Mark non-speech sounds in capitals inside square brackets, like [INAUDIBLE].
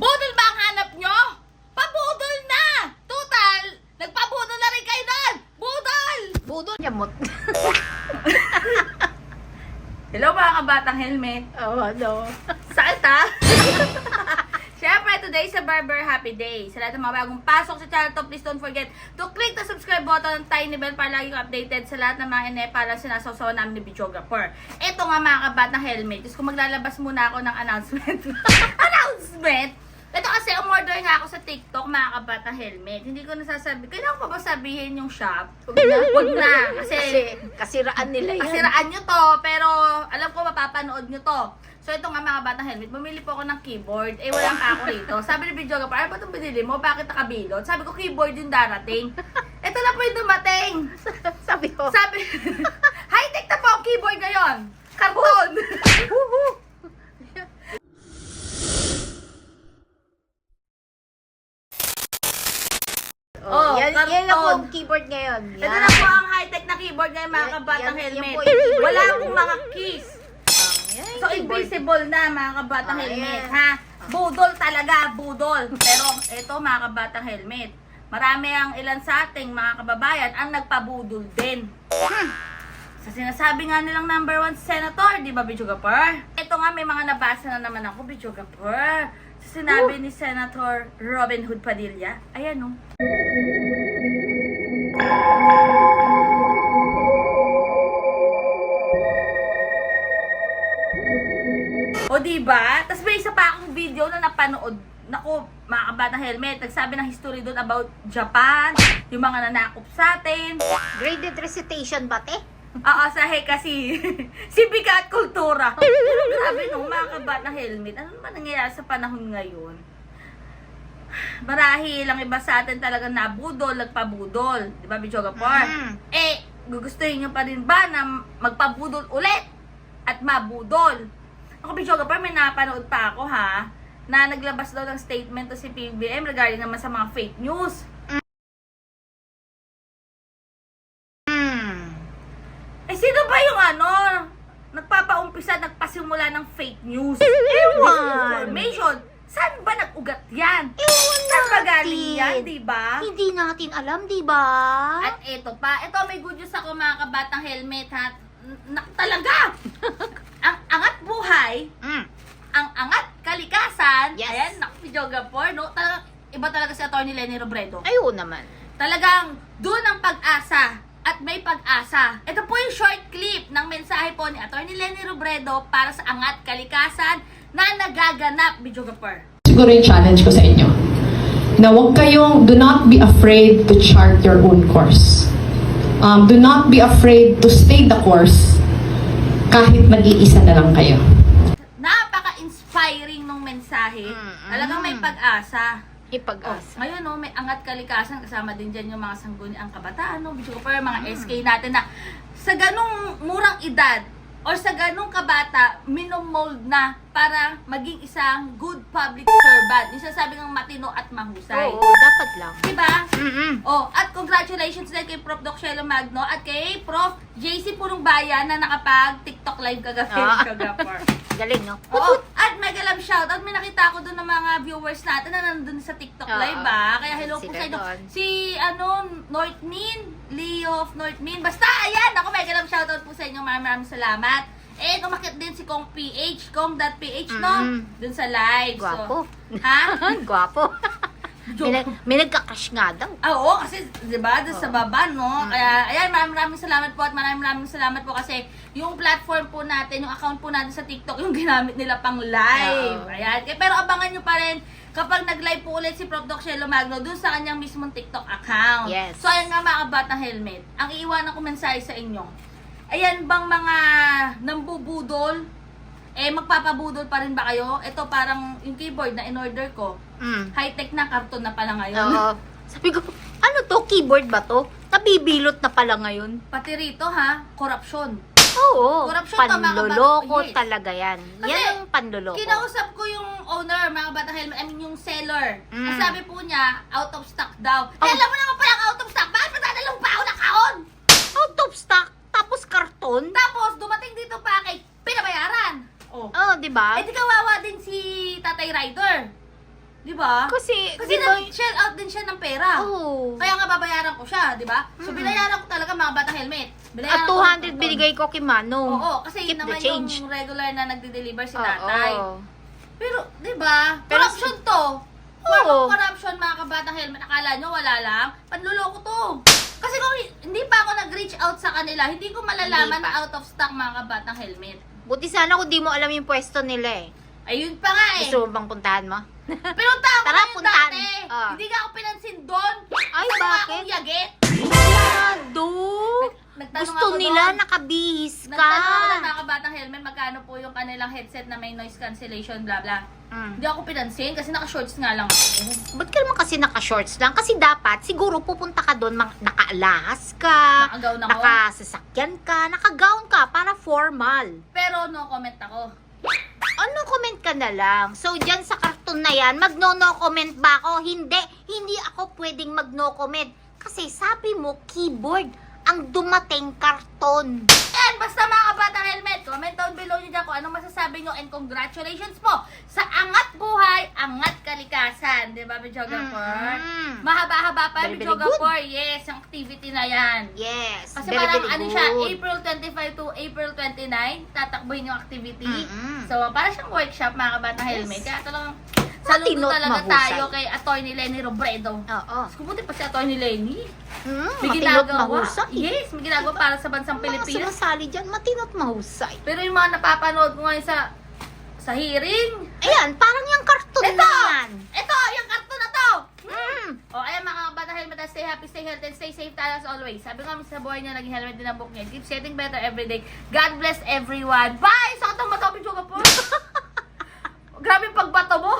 Budol ba ang hanap nyo? Pabudol na! Total, nagpabudol na rin kayo doon! Budol! Budol yamot. [LAUGHS] Hello mga kabatang helmet. Oo, ano. Sakit ha? Today is a Barber Happy Day. Sa lahat ng mga bagong pasok sa channel to, please don't forget to click the subscribe button ng tiny bell para lagi kang updated sa lahat ng mga ine para sinasawsawa namin ni videographer. Ito nga mga kabatang helmet. Just kung maglalabas muna ako ng announcement. [LAUGHS] announcement! Ito kasi, umorder nga ako sa TikTok, mga kabatang helmet. Hindi ko nasasabi. Kailangan ko ba sabihin yung shop? Huwag na. Huwag na. Kasi, Kasi kasiraan nila yan. Kasiraan nyo to, pero alam ko mapapanood nyo to. So ito nga mga batang helmet, bumili po ako ng keyboard. Eh wala pa ako rito. [LAUGHS] Sabi ni Video ano ba itong binili mo? Bakit nakabilot? Sabi ko, keyboard yung darating. [LAUGHS] Ito na po yung dumating. [LAUGHS] Sabi ko, Sabi, high-tech na po ang keyboard ngayon. Karton. oh, yan, karton. yan ang phone keyboard ngayon. Yan. Ito na po ang high-tech na keyboard ngayon mga kabatang helmet. Wala akong mga keys. Ah, So, invisible na mga kabatang Ah, helmet, ayan. ha? Budol talaga, budol. Pero ito mga kabatang helmet, marami ang ilan sa ating mga kababayan ang nagpabudol din. Hmm. Sa sinasabi nga nilang number one senator, di ba, Bichugapur? Ito nga, may mga nabasa na naman ako, Bichugapur. Sa sinabi ni Senator Robin Hood Padilla, ayan oh. Napanood. Nako, mga kabatang helmet. Nagsabi ng history doon about Japan, yung mga nanakop sa atin. Graded recitation ba, te? Oo, sahe kasi [LAUGHS] sipika at kultura. Pero grabe no, mga kabatang helmet. Ano naman nangyayari sa panahon ngayon? Marahil lang iba sa atin talaga nabudol, nagpabudol. Di ba, Bichoga Por? Mm. Eh, gugustuhin nyo pa rin ba na magpabudol ulit at mabudol? Ako, Bichoga Por, may napanood pa ako ha, na naglabas daw ng statement to si PBM regarding naman sa mga fake news. Hmm. Eh, sino ba yung ano, nagpapaumpisa, nagpasimula ng fake news? Ewan. Information. Saan ba nag-ugat yan? Ewan Saan ba galing yan, di ba? Hindi natin alam, di ba? At ito pa, ito may good news ako mga kabatang helmet ha talaga! ang angat buhay, Mm. ang angat kalikasan, Yes. ayan, naku, videoga po, no? Talagang, iba talaga si Atty. Lenny Robredo. Ayun naman. Talagang, doon ang pag-asa at may pag-asa. Ito po yung short clip ng mensahe po ni Atty. Lenny Robredo para sa angat kalikasan na nagaganap, videographer. siguro yung challenge ko sa inyo. Na huwag kayong, do not be afraid to chart your own course. Um, do not be afraid to stay the course kahit mag-iisa na lang kayo. Napaka-inspiring nung mensahe. Mm-mm. Talagang may pag-asa. Oh, Ipag-asa. ngayon no, may angat kalikasan kasama din dyan yung mga sangguniang kabataan, no, pa mga Mm. SK natin na sa ganung murang edad or sa ganung kabata, minomold na para maging isang good public servant. Yung sasabi ng matino at mahusay. Oo, dapat lang. Diba? Mm-mm. Oh, congratulations din kay Prof. Doc Shelo Magno at kay Prof. JC Punong Bayan na nakapag TikTok live kagabi. Ah. kagapar. [LAUGHS] Galing, no? Oo, at mega love shoutout. May nakita ko doon ng mga viewers natin na nandun sa TikTok Oo. live ba? Kaya hello po Sila sa inyo. doon. Si, ano, North Min, Leo of North Min. Basta, ayan, ako mega love shoutout po sa inyo. Maraming maraming salamat. And umakit din si Kong PH, Kong.ph, no? Mm. Dun sa live. Gwapo. So, ha? [LAUGHS] Gwapo. May, nag- may nagka-crush nga daw. Ah, oo, kasi, di ba, doon sa baba, no? Mm. Kaya, ayan, maraming maraming salamat po at maraming maraming salamat po kasi yung platform po natin, yung account po natin sa TikTok, yung ginamit nila pang live. Oo. Ayan. Kaya, pero abangan nyo pa rin kapag nag-live po ulit si Prof. Doc Shelo Magno dun sa kanyang mismong TikTok account. Yes. So, ayan nga mga kabatang helmet. Ang iiwanan ko mensahe sa inyo. Ayan bang mga nambubudol? Eh, magpapabudol pa rin ba kayo? Ito parang yung keyboard na in-order ko. Mm. High-tech na karton na pala ngayon. Oo. [LAUGHS] Sabi ko, ano to? Keyboard ba to? Nabibilot na pala ngayon. Pati rito ha, korupsyon. Oo. Corruption to, mga panloloko kabat- yes. talaga yan. Kasi, yan ang panloloko. Kinausap ko yung owner, mga batang helmet, I mean yung seller. Mm. Ang sabi po niya, out of stock daw. Eh, Oh. alam mo naman pala out of stock, bakit pa ako na kaon? Out of stock, tapos karton. Tapos, dumating dito pinabayaran. Di ba? Eh di kawawa din si Tatay Rider. Di ba? Kasi, Kasi di ba? nag-shell out din siya ng pera. Oo. Kaya nga babayaran ko siya, di ba? So binayaran ko talaga mga batang helmet. Binayaran At ko 200 ng binigay ko kay Manong. Oo, kasi Keep yun the naman change. yung regular na nagde-deliver si Oo. tatay. Pero, di ba? Pero- Corruption to. Form Oo. of corruption, mga kabatang helmet. Akala nyo wala lang? Panluloko to. Kasi kung hi- hindi pa ako nag-reach out sa kanila, hindi ko malalaman Hindi pa. na out of stock mga kabatang helmet. Buti sana kung di mo alam yung pwesto nila eh. Ayun pa nga eh. Gusto mo bang puntahan mo? Pero tao [LAUGHS] Tara, yun puntahan. dati. Ah. Hindi nga ako pinansin doon. Ay, Sa mga bakit? akong yagit. Sarado! Nagtanong Gusto ako nila doon. nakabihis ka. Nagtanong ako ng mga kabatang helmet, magkano po yung kanilang headset na may noise cancellation, bla bla. Mm. Hindi ako pinansin kasi naka-shorts nga lang ako. Ba't ka naman kasi naka-shorts lang? Kasi dapat, siguro pupunta ka doon, naka-alahas ka, Nakagawn ako. nakasasakyan ka, naka-gown ka, para formal. Pero no comment ako. Ano comment ka na lang? So, dyan sa karton na yan, mag-no-no comment ba ako? Hindi. Hindi ako pwedeng mag-no comment. Kasi sabi mo, keyboard ang dumating karton. And basta mga kabatang helmet, comment down below nyo dyan kung anong masasabi nyo and congratulations po sa angat buhay, angat kalikasan. Di ba, Videographer? Mm. Mahaba-haba pa, Videographer. Yes, yung activity na yan. Yes. Kasi very, parang very ano good. siya, April 25 to April 29, tatakbuhin yung activity. Mm-mm. So, parang siyang workshop, mga kabatang Yes. helmet. Kaya talagang saludo Matinot, talaga mahusay. tayo kay Atty. Lenny Robredo. Oo. Kumuti pa si Atty. Lenny. Mm, May matinot ginagawa. mahusay. Yes, may ginagawa para sa bansang Ang mga Pilipinas. sumasali dyan, matinot mahusay. Pero yung mga napapanood ko ngayon sa sa hearing, Ayan, parang yung karton Ito! na yan. ito, yung karton na to! Mm. O, ayan mga kabata helmet, stay happy, stay healthy, and stay safe tayo as always. Sabi nga sa buhay niya, naging helmet din ang book niya. Keep getting better every day. God bless everyone. Bye! Sakit ang mata, Pichuga po. [LAUGHS] Grabe yung pagbato mo.